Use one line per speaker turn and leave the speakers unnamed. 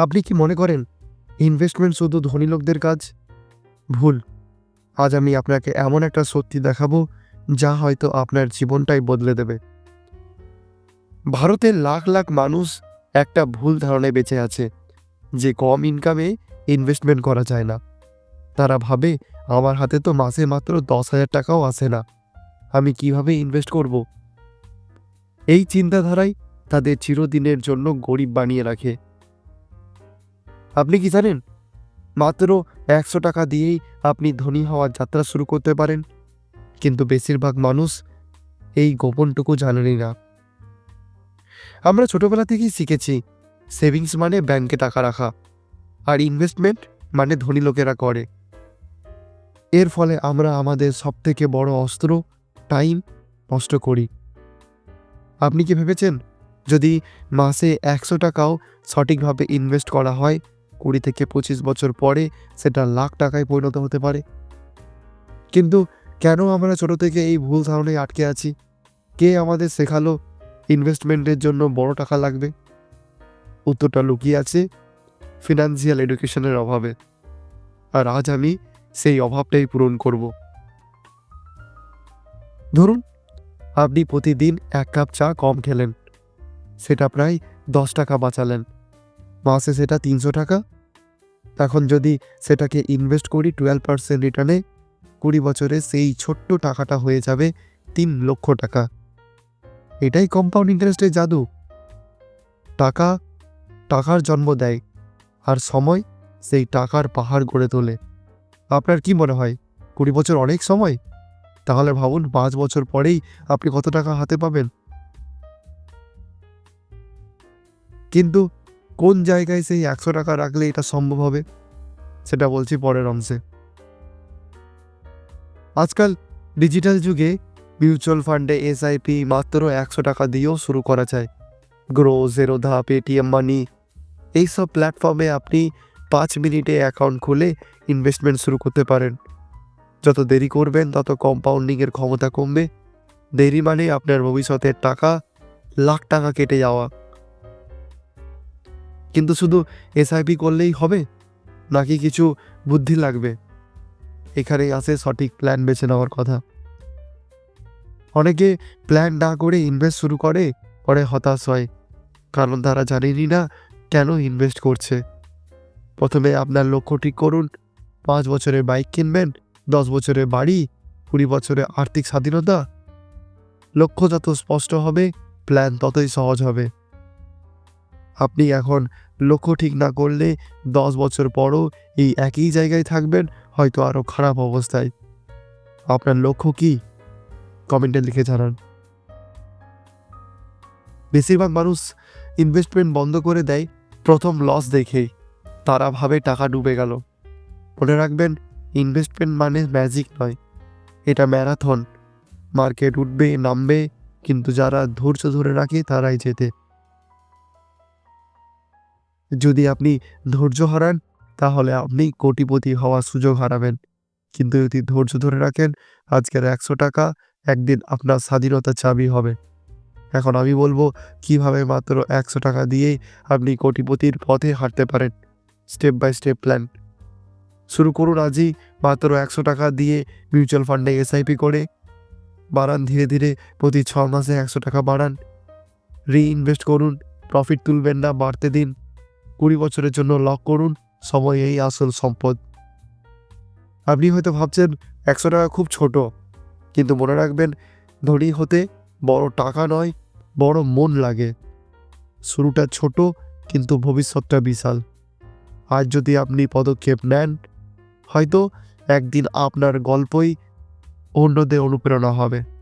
আপনি কি মনে করেন ইনভেস্টমেন্ট শুধু ধনী লোকদের কাজ? ভুল। আজ আমি আপনাকে এমন একটা সত্যি দেখাবো, যা হয়তো আপনার জীবনটাই বদলে দেবে। ভারতের লাখ লাখ মানুষ একটা ভুল ধারণায় বেঁচে আছে, যে কম ইনকামে ইনভেস্টমেন্ট করা যায় না। তারা ভাবে, আমার হাতে তো মাসে মাত্র দশ হাজার টাকাও আসে না। আমি কীভাবে ইনভেস্ট করব? এই চিন্তাধারাই তাদের চিরদিনের জন্য গরিব বানিয়ে রাখে। আপনি কি জানেন? মাত্র একশো টাকা দিয়েই আপনি ধনী হওয়ার যাত্রা শুরু করতে পারেন। কিন্তু বেশিরভাগ মানুষ এই গোপনটুকু জানেনই না। আমরা ছোটবেলা থেকেই শিখেছি, সেভিংস মানে ব্যাংকে টাকা রাখা আর ইনভেস্টমেন্ট মানে ধনী লোকেরা করে। এর ফলে আমরা আমাদের সবথেকে বড় অস্ত্র, টাইম নষ্ট করি। আপনি কি ভেবেছেন? যদি মাসে একশো টাকাও সঠিকভাবে ইনভেস্ট করা হয় কুড়ি থেকে পঁচিশ বছর পরে সেটা লাখ টাকায় পরিণত হতে পারে। কিন্তু কেন আমরা ছোট থেকে এই ভুল ধারণায় আটকে আছি? কে আমাদের শেখালো ইনভেস্টমেন্টের জন্য বড় টাকা লাগবে? উত্তরটা লুকিয়ে আছে ফিনান্সিয়াল এডুকেশনের অভাবে। আর আজ আমি সেই অভাবটাই পূরণ করব। ধরুন, আপনি প্রতিদিন এক কাপ চা কম খেলেন। সেটা প্রায় দশ টাকা বাঁচালেন। মাসে সেটা তিনশো টাকা এখন যদি সেটাকে ইনভেস্ট করি টুয়েলভ পার্সেন্ট রিটার্নে কুড়ি বছরে সেই ছোট্ট টাকাটা হয়ে যাবে তিন লক্ষ টাকা। এটাই কম্পাউন্ড ইন্টারেস্টের জাদু। টাকা, টাকার জন্ম দেয় আর সময় সেই টাকার পাহাড় গড়ে তোলে। আপনার কি মনে হয়, কুড়ি বছর অনেক সময়? তাহলে ভাবুন পাঁচ বছর পরেই আপনি কত টাকা হাতে পাবেন। কিন্তু কোন জায়গায় সেই একশো টাকা রাখলে এটা সম্ভব হবে? সেটা বলছি পরের অংশে। আজকাল ডিজিটাল যুগে মিউচুয়াল ফান্ডে এসআইপি মাত্র একশো টাকা দিয়েও শুরু করা যায়। গ্রো, জেরোধা, পেটিএম মানি, এইসব প্ল্যাটফর্মে আপনি পাঁচ মিনিটে অ্যাকাউন্ট খুলে ইনভেস্টমেন্ট শুরু করতে পারেন। যত দেরি করবেন, তত কম্পাউন্ডিংয়ের ক্ষমতা কমবে। দেরি মানে আপনার ভবিষ্যতের টাকা লাখ টাকা কেটে যাওয়া। কিন্তু শুধু এসআইপি করলেই হবে? নাকি কিছু বুদ্ধি লাগবে? এখানেই আসে সঠিক প্ল্যান বেছে নেওয়ার কথা। অনেকে প্ল্যান না করে ইনভেস্ট শুরু করে, পরে হতাশ হয়। কারণ তারা জানেনই না কেন ইনভেস্ট করছে। প্রথমে আপনার লক্ষ্য ঠিক করুন। পাঁচ বছরের বাইক কিনবেন, দশ বছরের বাড়ি, কুড়ি বছরের আর্থিক স্বাধীনতা। লক্ষ্য যত স্পষ্ট হবে প্ল্যান ততই সহজ হবে। আপনি এখন লক্ষ্য ঠিক না করলে দশ বছর পরও এই একই জায়গায় থাকবেন, হয়তো আরও খারাপ অবস্থায়। আপনার লক্ষ্য কি? কমেন্টে লিখে জানান। বেশিরভাগ মানুষ ইনভেস্টমেন্ট বন্ধ করে দেয়, প্রথম লস দেখেই তারা ভাবে টাকা ডুবে গেল। মনে রাখবেন ইনভেস্টমেন্ট মানে ম্যাজিক নয়। এটা ম্যারাথন মার্কেট উঠবে, নামবে, কিন্তু যারা ধৈর্য ধরে রাখে তারাই জেতে। যদি আপনি ধৈর্য হারান, তাহলে আপনি কোটিপতি হওয়ার সুযোগ হারাবেন। কিন্তু যদি ধৈর্য ধরে রাখেন, আজকের একশো টাকা একদিন আপনার স্বাধীনতা চাবি হবে। এখন আমি বলব, কীভাবে মাত্র একশো টাকা দিয়েই আপনি কোটিপতির পথে হাঁটতে পারেন? Step by step plan. শুরু করুন আজই মাত্র একশো টাকা দিয়ে মিউচুয়াল ফান্ডে এসআইপি করে। বাড়ান ধীরে ধীরে, প্রতি ছ মাসে একশো টাকা বাড়ান। রিইনভেস্ট করুন, প্রফিট তুলবেন না, বাড়তে দিন। কুড়ি বছরের জন্য লক করুন, সময় এই আসল সম্পদ। আপনি হয়তো ভাবছেন, একশো টাকা খুব ছোট, কিন্তু মনে রাখবেন, ধনী হতে বড় টাকা নয়, বড় মন লাগে। শুরুটা ছোট, কিন্তু ভবিষ্যৎটা বিশাল। আজ যদি আপনি পদক্ষেপ নেন, হয়তো একদিন আপনার গল্পই অন্যদের অনুপ্রেরণা হবে।